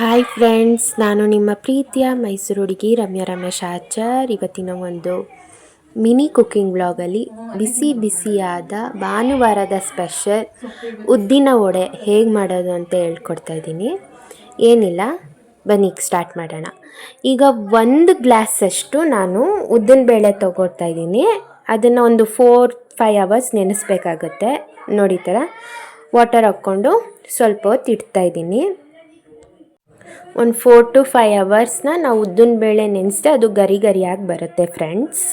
Hi friends ನಾನು ನಿಮ್ಮ ಪ್ರೀತಿಯ ಮೈಸೂರು ಹುಡುಗಿ ರಮ್ಯಾ ರಮೇಶ್ ಆಚಾರ್. ಇವತ್ತಿನ ಒಂದು ಮಿನಿ ಕುಕ್ಕಿಂಗ್ ಬ್ಲಾಗಲ್ಲಿ ಬಿಸಿ ಬಿಸಿಯಾದ ಭಾನುವಾರದ ಸ್ಪೆಷಲ್ ಉದ್ದಿನ ವಡೆ ಹೇಗೆ ಮಾಡೋದು ಅಂತ ಹೇಳ್ಕೊಡ್ತಾ ಇದ್ದೀನಿ. ಏನಿಲ್ಲ, ಬನ್ನಿ ಸ್ಟಾರ್ಟ್ ಮಾಡೋಣ. ಈಗ ಒಂದು ಗ್ಲಾಸಷ್ಟು ನಾನು ಉದ್ದಿನ ಬೇಳೆ ತೊಗೊಳ್ತಾ ಇದ್ದೀನಿ. ಅದನ್ನು ಒಂದು ಫೋರ್ ಫೈವ್ ಅವರ್ಸ್ ನೆನೆಸ್ಬೇಕಾಗುತ್ತೆ. ನೋಡಿ ಥರ ವಾಟರ್ ಹಾಕ್ಕೊಂಡು ಸ್ವಲ್ಪ ಹೊತ್ತು ಇಡ್ತಾ ಇದ್ದೀನಿ. ಒಂದು ಫೋರ್ ಟು ಫೈವ್ ಅವರ್ಸ್ನ ನಾವು ಉದ್ದಿನ ಬೇಳೆ ನೆನೆಸಿದೆ ಅದು ಗರಿ ಗರಿಯಾಗಿ ಬರುತ್ತೆ ಫ್ರೆಂಡ್ಸ್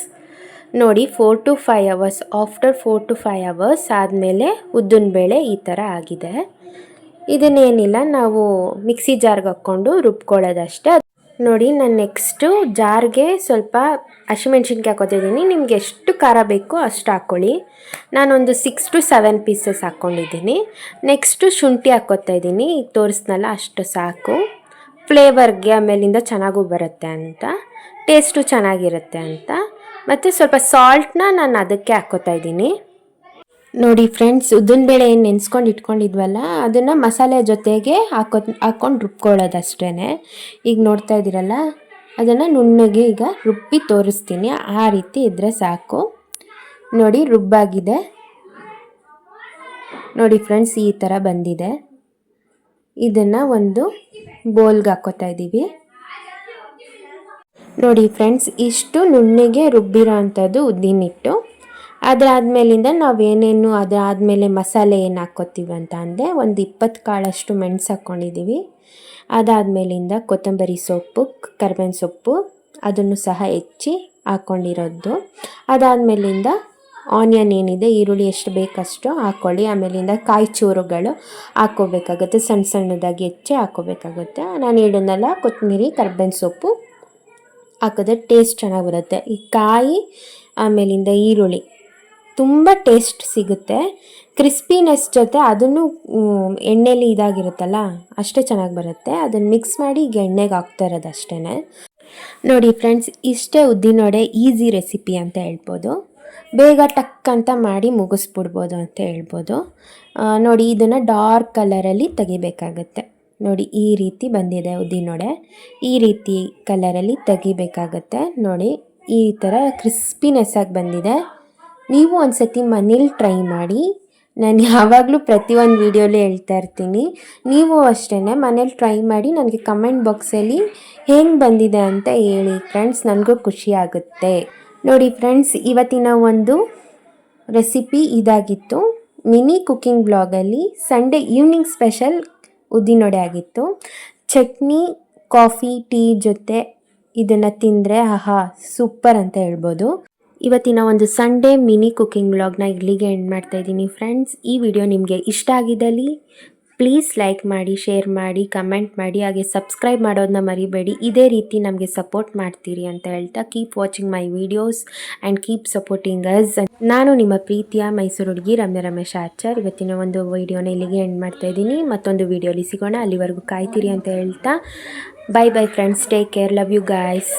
ನೋಡಿ four to five hours after four to five hours ಆದಮೇಲೆ ಉದ್ದಿನ ಬೇಳೆ ಈ ಥರ ಆಗಿದೆ. ಇದನ್ನೇನಿಲ್ಲ, ನಾವು ಮಿಕ್ಸಿ ಜಾರ್ಗೆ ಹಾಕ್ಕೊಂಡು ರುಬ್ಕೊಳ್ಳೋದಷ್ಟೇ. ನೋಡಿ ನಾನು ನೆಕ್ಸ್ಟು ಜಾರ್ಗೆ ಸ್ವಲ್ಪ ಹಸಿಮೆಣ್ಸಿನ್ಕಾಯಿ ಹಾಕೋತಿದ್ದೀನಿ. ನಿಮ್ಗೆ ಎಷ್ಟು ಖಾರ ಬೇಕೋ ಅಷ್ಟು ಹಾಕ್ಕೊಳ್ಳಿ ನಾನೊಂದು ಸಿಕ್ಸ್ ಟು ಸೆವೆನ್ ಪೀಸಸ್ ಹಾಕ್ಕೊಂಡಿದ್ದೀನಿ ನೆಕ್ಸ್ಟು ಶುಂಠಿ ಹಾಕ್ಕೋತಾ ಇದ್ದೀನಿ. ತೋರಿಸ್ನಲ್ಲ ಅಷ್ಟು ಸಾಕು. ಫ್ಲೇವರ್ಗೆ ಆಮೇಲಿಂದ ಚೆನ್ನಾಗೂ ಬರುತ್ತೆ ಅಂತ, ಟೇಸ್ಟು ಚೆನ್ನಾಗಿರುತ್ತೆ ಅಂತ. ಮತ್ತು ಸ್ವಲ್ಪ ಸಾಲ್ಟ್ನ ನಾನು ಅದಕ್ಕೆ ಹಾಕ್ಕೋತಾ ಇದ್ದೀನಿ. ನೋಡಿ ಫ್ರೆಂಡ್ಸ್ ಉದ್ದಿನಬೇಳೆ ಏನು ನೆನೆಸ್ಕೊಂಡು ಇಟ್ಕೊಂಡಿದ್ವಲ್ಲ, ಅದನ್ನು ಮಸಾಲೆ ಜೊತೆಗೆ ಹಾಕೋ, ಹಾಕ್ಕೊಂಡು ರುಬ್ಕೊಳ್ಳೋದು ಈಗ ನೋಡ್ತಾ ಇದ್ದೀರಲ್ಲ, ಅದನ್ನು ನುಣ್ಣಗೆ ಈಗ ರುಬ್ಬಿ ತೋರಿಸ್ತೀನಿ. ಆ ರೀತಿ ಇದ್ದರೆ ಸಾಕು. ನೋಡಿ, ರುಬ್ಬಾಗಿದೆ. ನೋಡಿ ಫ್ರೆಂಡ್ಸ್, ಈ ಥರ ಬಂದಿದೆ. ಇದನ್ನು ಒಂದು ಬೌಲ್ಗೆ ಹಾಕೋತಾ ಇದ್ದೀವಿ. ನೋಡಿ ಫ್ರೆಂಡ್ಸ್, ಇಷ್ಟು ನುಣ್ಣಗೆ ರುಬ್ಬಿರೋ ಅಂಥದ್ದು ಉದ್ದಿನಿಟ್ಟು ಅದಾದಮೇಲಿಂದ ನಾವೇನೇನು ಅದಾದಮೇಲೆ ಮಸಾಲೆ ಏನು ಹಾಕ್ಕೋತೀವಿ ಅಂತ ಅಂದರೆ ಒಂದು ಇಪ್ಪತ್ತು ಕಾಳಷ್ಟು ಮೆಣಸು ಹಾಕ್ಕೊಂಡಿದ್ದೀವಿ. ಅದಾದಮೇಲಿಂದ ಕೊತ್ತಂಬರಿ ಸೊಪ್ಪು, ಕರ್ಬೇವಿನ ಸೊಪ್ಪು, ಅದನ್ನು ಸಹ ಹೆಚ್ಚಿ ಹಾಕ್ಕೊಂಡಿರೋದು ಅದಾದಮೇಲಿಂದ ಆನಿಯನ್ ಏನಿದೆ, ಈರುಳ್ಳಿ ಎಷ್ಟು ಬೇಕಷ್ಟು ಹಾಕ್ಕೊಳ್ಳಿ ಆಮೇಲಿಂದ ಕಾಯಿ ಚೂರುಗಳು ಹಾಕ್ಕೋಬೇಕಾಗುತ್ತೆ. ಸಣ್ಣ ಸಣ್ಣದಾಗಿ ಹೆಚ್ಚಿ ಹಾಕ್ಕೋಬೇಕಾಗುತ್ತೆ. ನಾನು ಹೇಳಿದ್ನಲ್ಲ ಕೊತ್ತಂಬರಿ, ಕರ್ಬೇವಿನ ಸೊಪ್ಪು ಹಾಕಿದ್ರೆ ಟೇಸ್ಟ್ ಚೆನ್ನಾಗಿ ಬರುತ್ತೆ ಈ ಕಾಯಿ, ಆಮೇಲಿಂದ ಈರುಳ್ಳಿ ತುಂಬ ಟೇಸ್ಟ್ ಸಿಗುತ್ತೆ. ಕ್ರಿಸ್ಪಿನೆಸ್ ಜೊತೆ ಅದನ್ನು ಎಣ್ಣೆಲಿ ಇದಾಗಿರುತ್ತಲ್ಲ, ಅಷ್ಟೇ ಚೆನ್ನಾಗಿ ಬರುತ್ತೆ. ಅದನ್ನು ಮಿಕ್ಸ್ ಮಾಡಿ ಈಗ ಎಣ್ಣೆಗೆ ಹಾಕ್ತಾ ಇರೋದು ಅಷ್ಟೇ ನೋಡಿ ಫ್ರೆಂಡ್ಸ್ ಇಷ್ಟೇ ಉದ್ದಿನೋಡೆ ಈಸಿ ರೆಸಿಪಿ ಅಂತ ಹೇಳ್ಬೋದು. ಬೇಗ ಟಕ್ ಅಂತ ಮಾಡಿ ಮುಗಿಸ್ಬಿಡ್ಬೋದು ಅಂತ ಹೇಳ್ಬೋದು. ನೋಡಿ, ಇದನ್ನು ಡಾರ್ಕ್ ಕಲರಲ್ಲಿ ತೆಗಿಬೇಕಾಗತ್ತೆ. ನೋಡಿ, ಈ ರೀತಿ ಬಂದಿದೆ ಉದ್ದಿನೊಡೆ ಈ ರೀತಿ ಕಲರಲ್ಲಿ ತೆಗಿಬೇಕಾಗತ್ತೆ. ನೋಡಿ, ಈ ಥರ ಕ್ರಿಸ್ಪಿನೆಸ್ಸಾಗಿ ಬಂದಿದೆ. ನೀವು ಒಂದು ಸತಿ ಮನೇಲಿ ಟ್ರೈ ಮಾಡಿ. ನಾನು ಯಾವಾಗಲೂ ಪ್ರತಿಯೊಂದು ವೀಡಿಯೋಲಿ ಹೇಳ್ತಾ ಇರ್ತೀನಿ. ನೀವು ಅಷ್ಟೇ ಮನೇಲಿ ಟ್ರೈ ಮಾಡಿ ನನಗೆ ಕಮೆಂಟ್ ಬಾಕ್ಸಲ್ಲಿ ಹೆಂಗೆ ಬಂದಿದೆ ಅಂತ ಹೇಳಿ ಫ್ರೆಂಡ್ಸ್ ನನಗೂ ಖುಷಿ ಆಗುತ್ತೆ. ನೋಡಿ ಫ್ರೆಂಡ್ಸ್, ಇವತ್ತಿನ ಒಂದು ರೆಸಿಪಿ ಇದಾಗಿತ್ತು. ಮಿನಿ ಕುಕ್ಕಿಂಗ್ ಬ್ಲಾಗಲ್ಲಿ ಸಂಡೇ ಈವ್ನಿಂಗ್ ಸ್ಪೆಷಲ್ ಉದ್ದಿನೊಡೆ ಆಗಿತ್ತು. ಚಟ್ನಿ, ಕಾಫಿ, ಟೀ ಜೊತೆ ಇದನ್ನು ತಿಂದರೆ ಆಹಾ, ಸೂಪರ್ ಅಂತ ಹೇಳ್ಬೋದು. ಇವತ್ತಿನ ಒಂದು ಸಂಡೇ ಮಿನಿ ಕುಕ್ಕಿಂಗ್ ಬ್ಲಾಗ್ನ ಇಲ್ಲಿಗೆ ಎಂಡ್ ಮಾಡ್ತಾ ಇದ್ದೀನಿ. ಫ್ರೆಂಡ್ಸ್, ಈ ವಿಡಿಯೋ ನಿಮಗೆ ಇಷ್ಟ ಆಗಿದ್ದಲ್ಲಿ ಪ್ಲೀಸ್ ಲೈಕ್ ಮಾಡಿ ಶೇರ್ ಮಾಡಿ ಕಮೆಂಟ್ ಮಾಡಿ, ಹಾಗೆ ಸಬ್ಸ್ಕ್ರೈಬ್ ಮಾಡೋದನ್ನ ಮರಿಬೇಡಿ. ಇದೇ ರೀತಿ ನಮಗೆ ಸಪೋರ್ಟ್ ಮಾಡ್ತೀರಿ ಅಂತ ಹೇಳ್ತಾ keep watching my videos and keep supporting us ನಾನು ನಿಮ್ಮ ಪ್ರೀತಿಯ ಮೈಸೂರು ಹುಡುಗಿ ರಮ್ಯ ರಮೇಶ್ ಆಚಾರ್. ಇವತ್ತಿನ ಒಂದು ವಿಡಿಯೋನ ಇಲ್ಲಿಗೆ ಎಂಡ್ ಮಾಡ್ತಾ ಇದ್ದೀನಿ. ಮತ್ತೊಂದು ವಿಡಿಯೋಲಿ ಸಿಗೋಣ. ಅಲ್ಲಿವರೆಗೂ ಕಾಯ್ತೀರಿ ಅಂತ ಹೇಳ್ತಾ. Bye bye friends take care love you guys